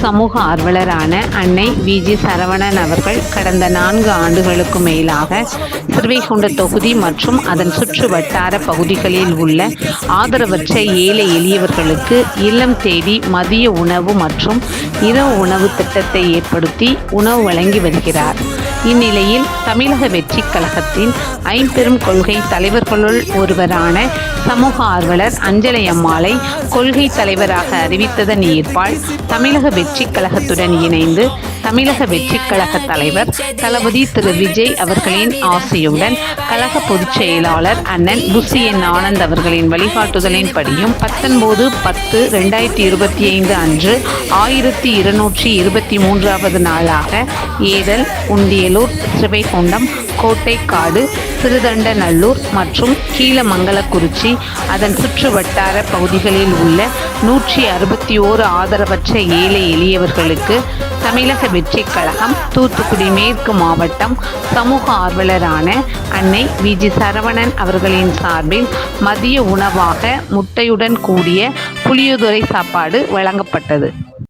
சமூக ஆர்வலரான அன்னை we. G. Saravanan அவர்கள் கடந்த நான்கு ஆண்டுகளுக்கு மேலாக சிறுவைகுண்ட தொகுதி மற்றும் அதன் சுற்று வட்டார பகுதிகளில் உள்ள ஆதரவற்ற ஏழை எளியவர்களுக்கு இல்லம் தேடி மதிய உணவு மற்றும் இரவு உணவு திட்டத்தை ஏற்படுத்தி உணவு வழங்கி வருகிறார். இந்நிலையில் தமிழக வெற்றிக் கழகத்தின் ஐம்பெரும் கொள்கை தலைவர்களுள் ஒருவரான சமூக ஆர்வலர் அஞ்சலை அம்மாளை கொள்கை தலைவராக அறிவித்ததன் ஈர்ப்பால் தமிழக வெற்றிக் கழகத்துடன் இணைந்து தமிழக வெற்றிக் கழக தலைவர் தளபதி திரு விஜய் அவர்களின் ஆசையுடன் கழக பொதுச் செயலாளர் அண்ணன் புசியன் ஆனந்த் அவர்களின் வழிகாட்டுதலின்படியும் பத்தொன்பது பத்து ரெண்டாயிரத்தி இருபத்தி ஐந்து அன்று ஆயிரத்தி இருநூற்றி இருபத்தி மூன்றாவது நாளாக ஏதல் உண்டியலூர் சிவைகுண்டம் கோட்டைக்காடு சிறுதண்டநல்லூர் மற்றும் கீழமங்கலக்குறிச்சி அதன் சுற்று வட்டார பகுதிகளில் உள்ள நூற்றி அறுபத்தி ஓரு ஆதரவற்ற ஏழை எளியவர்களுக்கு தமிழக வெற்றிக் கழகம் தூத்துக்குடி மேற்கு மாவட்டம் சமூக ஆர்வலரான அன்னை வி. ஜி. சரவணன் அவர்களின் சார்பில் மதிய உணவாக முட்டையுடன் கூடிய புளியோதரை சாப்பாடு வழங்கப்பட்டது.